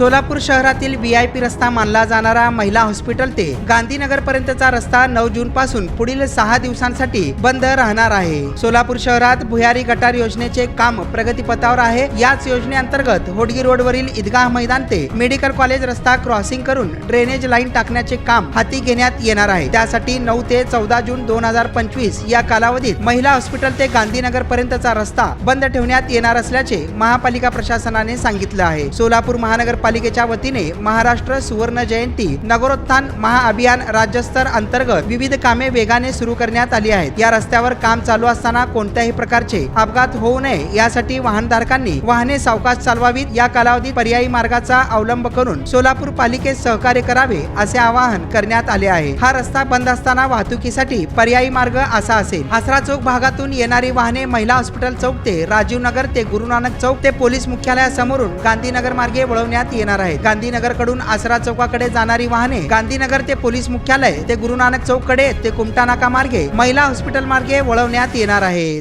सोलापूर शहरातील V I P रस्ता मानला जाणारा महिला हॉस्पिटल ते गांधीनगर पर्यंतचा रस्ता नऊ जून पासून पुढील सहा दिवसांसाठी बंद राहणार आहे. सोलापूर शहरात भुयारी गटार योजनेचे काम प्रगतीपथावर आहे. याच योजनेअंतर्गत होडगी रोडवरील ईदगाह मैदान ते मेडिकल कॉलेज रस्ता क्रॉसिंग करून ड्रेनेज लाईन टाकण्याचे काम हाती घेण्यात येणार आहे. त्यासाठी नऊ ते चौदा जून दोन हजार पंचवीस या कालावधीत महिला हॉस्पिटल ते गांधीनगर पर्यंतचा रस्ता बंद ठेवण्यात येणार असल्याचे महापालिका प्रशासनाने सांगितलं आहे. सोलापूर महानगरपालिकेच्या वतीने महाराष्ट्र सुवर्ण जयंती नगरोत्थान महाअभियान राज्यस्तर अंतर्गत विविध कामे वेगाने सुरू करण्यात आली आहेत. या रस्त्यावर काम चालू असताना कोणत्याही प्रकारचे अपघात होऊ नये यासाठी वाहनधारकांनी वाहने सावकाश चालवावीत या कालावधीत पर्यायी मार्गाचा अवलंब करून सोलापूर पालिकेत सहकार्य करावे असे आवाहन करण्यात आले आहे. हा रस्ता बंद असताना वाहतुकीसाठी पर्यायी मार्ग असा असेल. आसरा चौक भागातून येणारी वाहने महिला हॉस्पिटल चौक ते राजीव नगर ते गुरुनानक चौक ते पोलीस मुख्यालयासमोरून गांधीनगर मार्गे वळवण्यात येणार आहेत गांधीनगरकडून आसरा चौकाकडे जाणारी वाहने गांधीनगर ते पोलीस मुख्यालय ते गुरुनानक चौककडे ते कुमटा नाका मार्गे महिला हॉस्पिटल मार्गे वळवण्यात येणार आहेत.